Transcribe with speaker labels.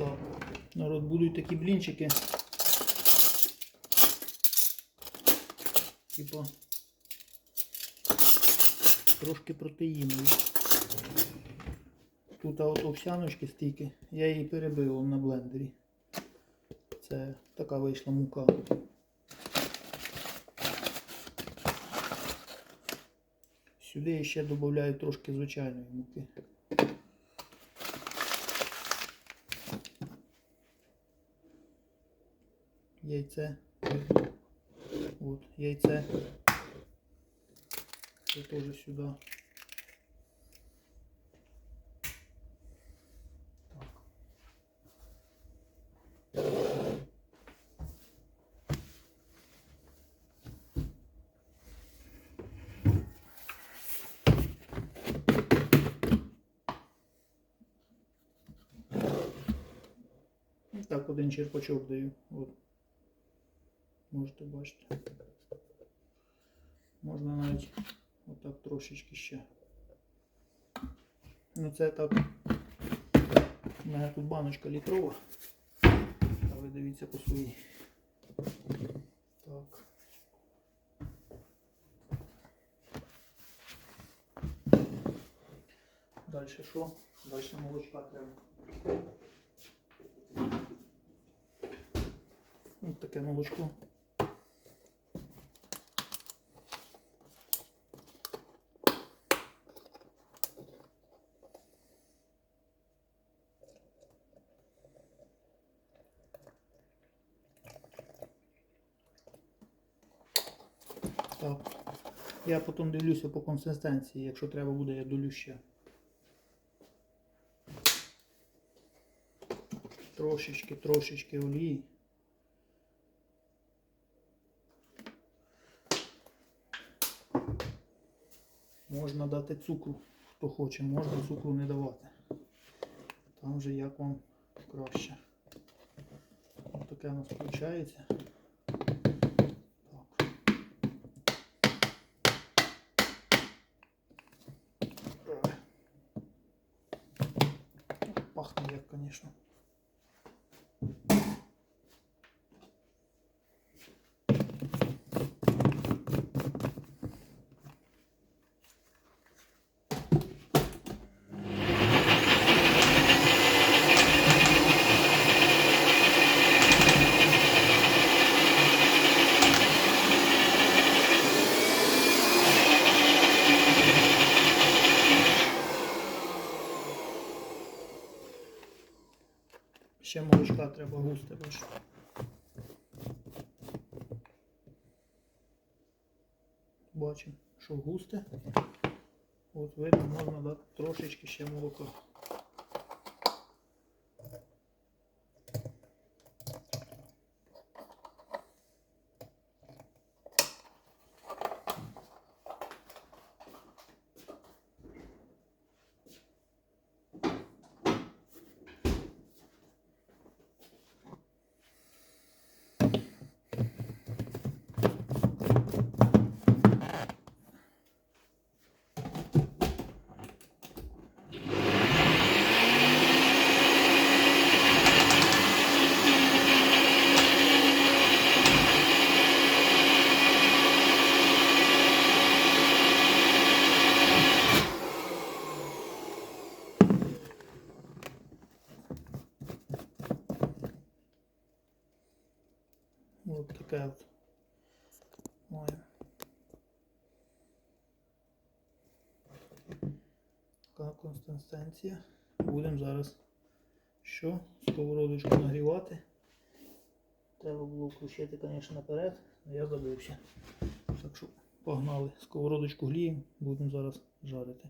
Speaker 1: Так, народ будуть такі блінчики. Типа трошки протеїнові. Тут от овсяночки стільки, я її перебив на блендері. Це така вийшла мука. Сюди я ще додаю трошки звичайної муки. Яйце. От, яйце. Це теж сюди. Так. Один черпачок даю. От. Можете бачити. Можна навіть отак трошечки ще. Ну це так. У мене тут баночка літрова. А ви дивіться по своїй. Так. Далі що? Далі молочка треба. Ось таке молочко. Так. Я потім дивлюся по консистенції, якщо треба буде, я долю ще. Трошечки, трошечки олії. Можна дати цукру, хто хоче, можна цукру не давати. Там вже як вам краще. Ось таке у нас виходить. Так. Ой. Пахне як, звісно. Ще молочка треба густи, бачу. Бачимо, що густе. От видно, можна дати трошечки ще молока. От моя. Така консистенція. Будемо зараз що? Сковородочку нагрівати. Треба було включити, звісно, наперед, але я забувся. Так що погнали. Сковородочку гріємо, будемо зараз жарити.